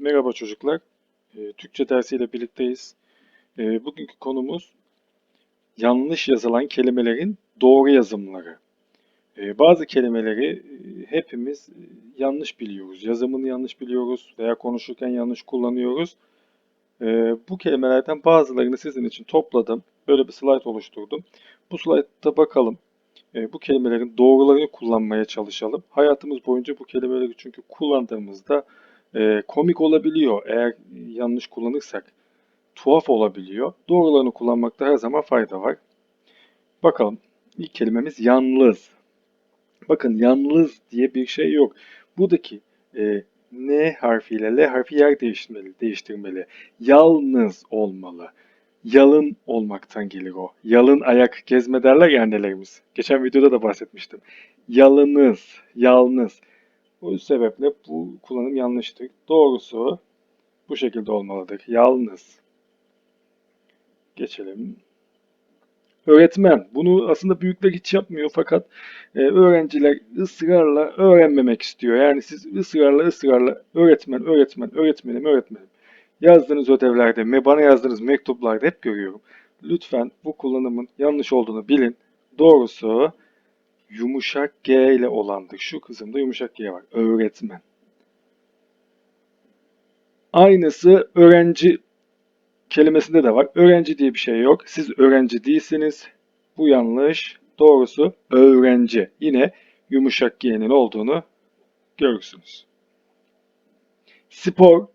Merhaba çocuklar. Ee, Türkçe dersiyle birlikteyiz. Ee, bugünkü konumuz yanlış yazılan kelimelerin doğru yazımları. Ee, bazı kelimeleri e, hepimiz e, yanlış biliyoruz. Yazımını yanlış biliyoruz veya konuşurken yanlış kullanıyoruz. Bu kelimelerden bazılarını sizin için topladım. Böyle bir slide oluşturdum. Bu slaytta bakalım. Bu kelimelerin doğrularını kullanmaya çalışalım. Hayatımız boyunca bu kelimeleri çünkü kullandığımızda e, komik olabiliyor. Eğer yanlış kullanırsak tuhaf olabiliyor. Doğrularını kullanmakta her zaman fayda var. Bakalım. İlk kelimemiz yalnız. Bakın yalnız diye bir şey yok. Buradaki e, N harfiyle L harfi yer değiştirmeli, değiştirmeli. Yalnız olmalı. Yalın olmaktan gelir o. Yalın ayak gezme derler ya annelerimiz. Geçen videoda da bahsetmiştim. Yalınız, yalnız. Bu sebeple bu kullanım yanlıştır. Doğrusu bu şekilde olmalıdır. Yalnız. Geçelim. Öğretmen. Bunu aslında büyükler hiç yapmıyor fakat e, öğrenciler ısrarla öğrenmemek istiyor. Yani siz ısrarla ısrarla öğretmen, öğretmen, öğretmenim, öğretmenim. Yazdığınız ödevlerde, me- bana yazdığınız mektuplarda hep görüyorum. Lütfen bu kullanımın yanlış olduğunu bilin. Doğrusu yumuşak G ile olandır. Şu kısımda yumuşak G var. Öğretmen. Aynısı öğrenci kelimesinde de var. Öğrenci diye bir şey yok. Siz öğrenci değilsiniz. Bu yanlış. Doğrusu öğrenci. Yine yumuşak G'nin olduğunu görürsünüz. Spor.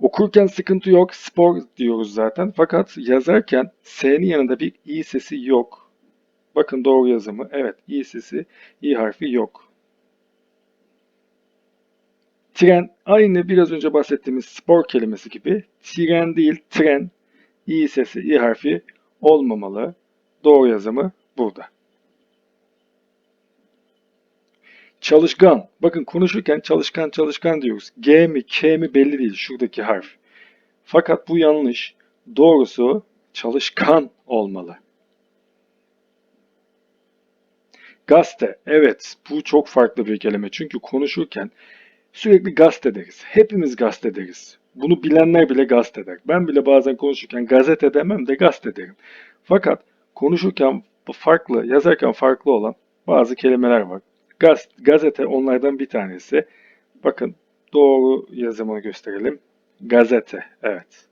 Okurken sıkıntı yok. Spor diyoruz zaten. Fakat yazarken S'nin yanında bir i sesi yok. Bakın doğru yazımı. Evet, i sesi, i harfi yok. Tren aynı biraz önce bahsettiğimiz spor kelimesi gibi. Tren değil, tren. i sesi, i harfi olmamalı. Doğru yazımı burada. Çalışkan. Bakın konuşurken çalışkan çalışkan diyoruz. G mi K mi belli değil şuradaki harf. Fakat bu yanlış. Doğrusu çalışkan olmalı. Gazete. Evet, bu çok farklı bir kelime. Çünkü konuşurken sürekli gazete deriz. Hepimiz gazete deriz. Bunu bilenler bile gazete der. Ben bile bazen konuşurken gazete demem de gazete derim. Fakat konuşurken farklı, yazarken farklı olan bazı kelimeler var. Gaz, gazete onlardan bir tanesi. Bakın doğru yazımını gösterelim. Gazete, evet.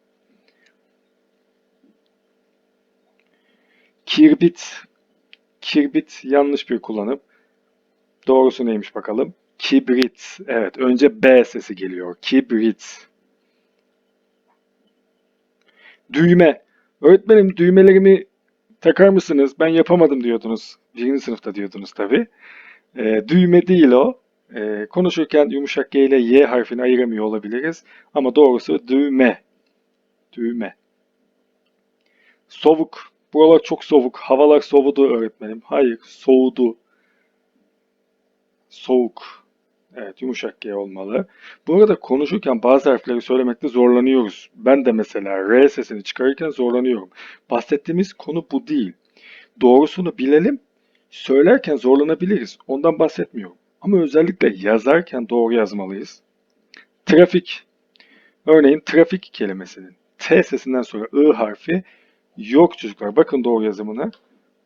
Kirbit. Kirbit yanlış bir kullanım. Doğrusu neymiş bakalım. Kibrit. Evet, önce B sesi geliyor. Kibrit. Düğme. Öğretmenim düğmelerimi takar mısınız? Ben yapamadım diyordunuz. Birinci sınıfta diyordunuz tabii. E, düğme değil o. E, konuşurken yumuşak G ile Y harfini ayıramıyor olabiliriz. Ama doğrusu düğme. Düğme. Soğuk. Buralar çok soğuk. Havalar soğudu öğretmenim. Hayır, soğudu. Soğuk. Evet, yumuşak G olmalı. Bu arada konuşurken bazı harfleri söylemekte zorlanıyoruz. Ben de mesela R sesini çıkarırken zorlanıyorum. Bahsettiğimiz konu bu değil. Doğrusunu bilelim, söylerken zorlanabiliriz. Ondan bahsetmiyorum. Ama özellikle yazarken doğru yazmalıyız. Trafik. Örneğin trafik kelimesinin T sesinden sonra I harfi yok çocuklar. Bakın doğru yazımına.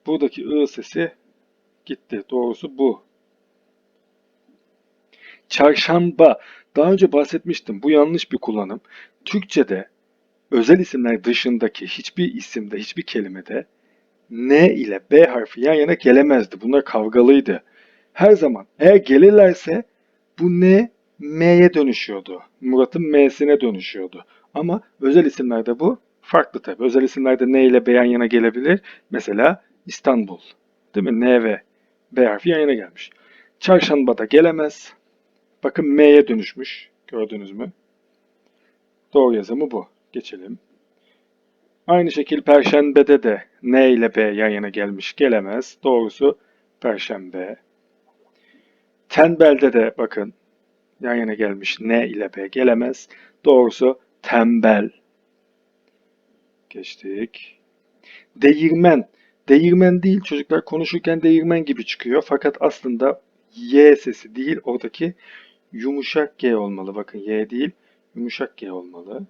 Buradaki I sesi gitti. Doğrusu bu. Çarşamba. Daha önce bahsetmiştim. Bu yanlış bir kullanım. Türkçe'de özel isimler dışındaki hiçbir isimde, hiçbir kelimede N ile B harfi yan yana gelemezdi. Bunlar kavgalıydı. Her zaman eğer gelirlerse bu N M'ye dönüşüyordu. Murat'ın M'sine dönüşüyordu. Ama özel isimlerde bu farklı tabi. Özel isimlerde N ile B yan yana gelebilir. Mesela İstanbul. Değil mi? N ve B harfi yan yana gelmiş. Çarşambada gelemez. Bakın M'ye dönüşmüş. Gördünüz mü? Doğru yazımı bu. Geçelim. Aynı şekil Perşembe'de de N ile B yan yana gelmiş. Gelemez. Doğrusu Perşembe. Tembel'de de bakın yan yana gelmiş N ile B gelemez. Doğrusu tembel. Geçtik. Değirmen. Değirmen değil çocuklar konuşurken değirmen gibi çıkıyor. Fakat aslında Y sesi değil oradaki yumuşak G olmalı. Bakın Y değil Yumuşak G olmalı.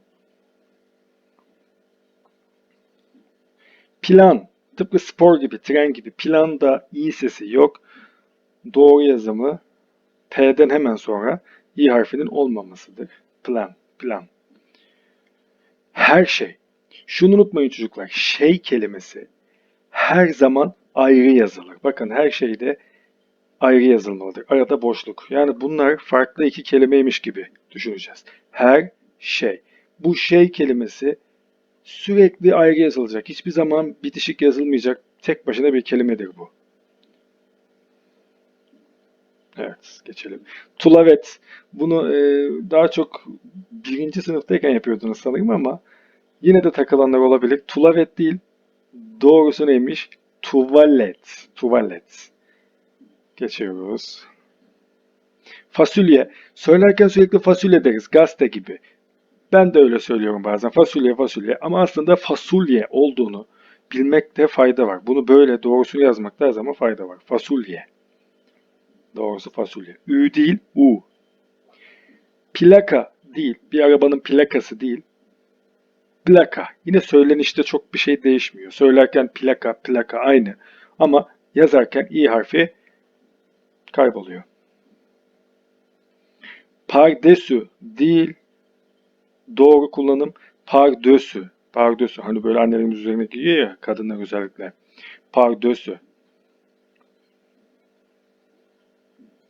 Plan. Tıpkı spor gibi, tren gibi. Planda i sesi yok. Doğru yazımı P'den hemen sonra i harfinin olmamasıdır. Plan, plan. Her şey. Şunu unutmayın çocuklar. Şey kelimesi her zaman ayrı yazılır. Bakın her şeyde ayrı yazılmalıdır. Arada boşluk. Yani bunlar farklı iki kelimeymiş gibi düşüneceğiz. Her şey. Bu şey kelimesi sürekli ayrı yazılacak. Hiçbir zaman bitişik yazılmayacak. Tek başına bir kelimedir bu. Evet, geçelim. Tulavet. Bunu e, daha çok birinci sınıftayken yapıyordunuz sanırım ama yine de takılanlar olabilir. Tulavet değil. Doğrusu neymiş? Tuvalet. Tuvalet. Geçiyoruz. Fasulye. Söylerken sürekli fasulye deriz. Gazete gibi. Ben de öyle söylüyorum bazen. Fasulye fasulye. Ama aslında fasulye olduğunu bilmekte fayda var. Bunu böyle doğrusunu yazmakta her zaman fayda var. Fasulye. Doğrusu fasulye. Ü değil, U. Plaka değil. Bir arabanın plakası değil. Plaka. Yine söylenişte çok bir şey değişmiyor. Söylerken plaka, plaka aynı. Ama yazarken i harfi kayboluyor. Pardesü değil. Doğru kullanım pardösü. Pardösü. Hani böyle annelerimiz üzerine giyiyor ya kadınlar özellikle. Pardösü.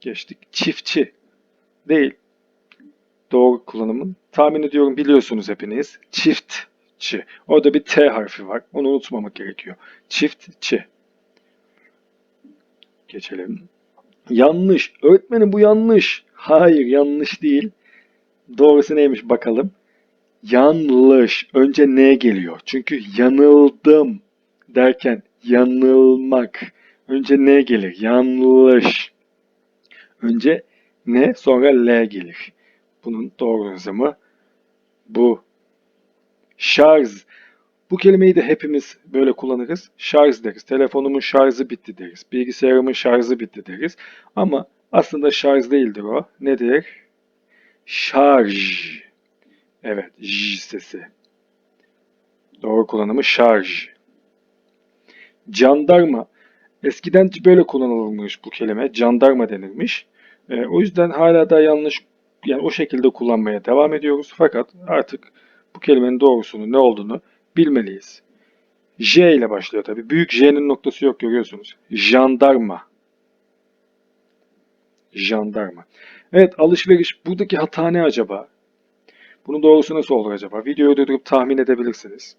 Geçtik. Çiftçi. Değil. Doğru kullanımın. Tahmin ediyorum biliyorsunuz hepiniz. Çiftçi. Orada bir T harfi var. Onu unutmamak gerekiyor. Çiftçi. Geçelim. Yanlış. Öğretmenim bu yanlış. Hayır yanlış değil. Doğrusu neymiş bakalım. Yanlış. Önce ne geliyor? Çünkü yanıldım derken yanılmak. Önce ne gelir? Yanlış. Önce ne sonra L gelir. Bunun doğru yazımı bu. Şarj. Bu kelimeyi de hepimiz böyle kullanırız. Şarj deriz. Telefonumun şarjı bitti deriz. Bilgisayarımın şarjı bitti deriz. Ama aslında şarj değildir o. Nedir? Şarj. Evet, j sesi. Doğru kullanımı şarj. Jandarma. Eskiden böyle kullanılmış bu kelime. Jandarma denilmiş. E, o yüzden hala da yanlış yani o şekilde kullanmaya devam ediyoruz. Fakat artık bu kelimenin doğrusunu ne olduğunu bilmeliyiz. J ile başlıyor tabi. Büyük J'nin noktası yok görüyorsunuz. Jandarma. Jandarma. Evet alışveriş. Buradaki hata ne acaba? Bunun doğrusu nasıl olur acaba? Videoyu durdurup tahmin edebilirsiniz.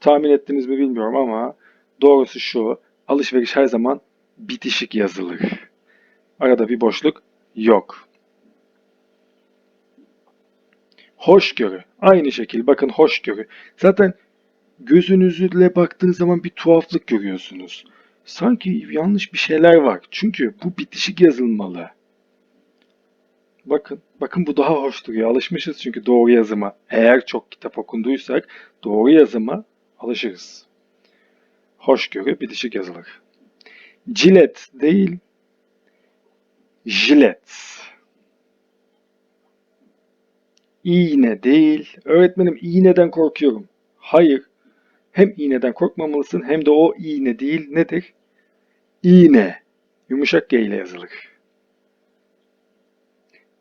Tahmin ettiniz mi bilmiyorum ama doğrusu şu. Alışveriş her zaman bitişik yazılır. Arada bir boşluk yok. Hoşgörü. Aynı şekil. Bakın hoşgörü. Zaten gözünüzle baktığınız zaman bir tuhaflık görüyorsunuz. Sanki yanlış bir şeyler var. Çünkü bu bitişik yazılmalı. Bakın, bakın bu daha hoş duruyor. Alışmışız çünkü doğru yazıma. Eğer çok kitap okunduysak doğru yazıma alışırız. Hoşgörü bitişik yazılır. Cilet değil, jilet. İğne değil. Öğretmenim iğneden korkuyorum. Hayır. Hem iğneden korkmamalısın hem de o iğne değil. Nedir? İğne. Yumuşak G ile yazılır.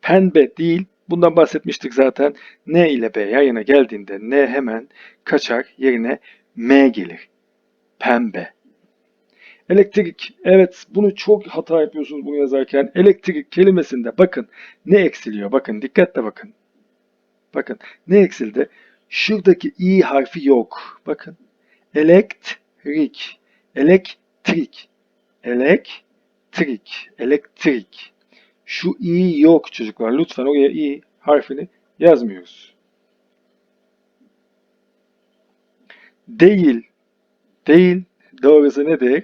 Pembe değil. Bundan bahsetmiştik zaten. N ile B yan yana geldiğinde N hemen kaçar. Yerine M gelir. Pembe. Elektrik. Evet bunu çok hata yapıyorsunuz bunu yazarken. Elektrik kelimesinde bakın ne eksiliyor. Bakın dikkatle bakın. Bakın ne eksildi? Şuradaki i harfi yok. Bakın. Elektrik. Elektrik. Elektrik. Elektrik. Şu i yok çocuklar. Lütfen oraya i harfini yazmıyoruz. Değil. Değil. Doğrusu nedir?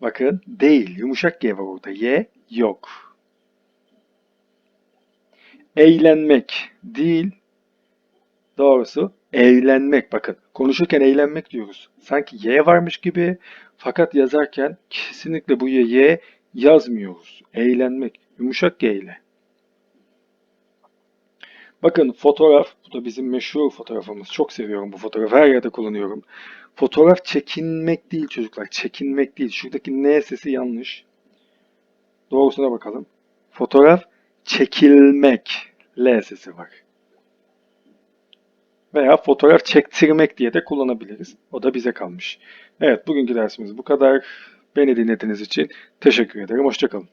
Bakın değil. Yumuşak G var orada. Y yok. Eğlenmek değil. Doğrusu eğlenmek. Bakın konuşurken eğlenmek diyoruz. Sanki Y varmış gibi fakat yazarken kesinlikle bu Y, y yazmıyoruz. Eğlenmek. Yumuşak G ile. Bakın fotoğraf, bu da bizim meşhur fotoğrafımız. Çok seviyorum bu fotoğrafı. Her yerde kullanıyorum. Fotoğraf çekinmek değil çocuklar. Çekinmek değil. Şuradaki N sesi yanlış. Doğrusuna bakalım. Fotoğraf çekilmek. L sesi var. Veya fotoğraf çektirmek diye de kullanabiliriz. O da bize kalmış. Evet, bugünkü dersimiz bu kadar. Beni dinlediğiniz için teşekkür ederim. Hoşçakalın.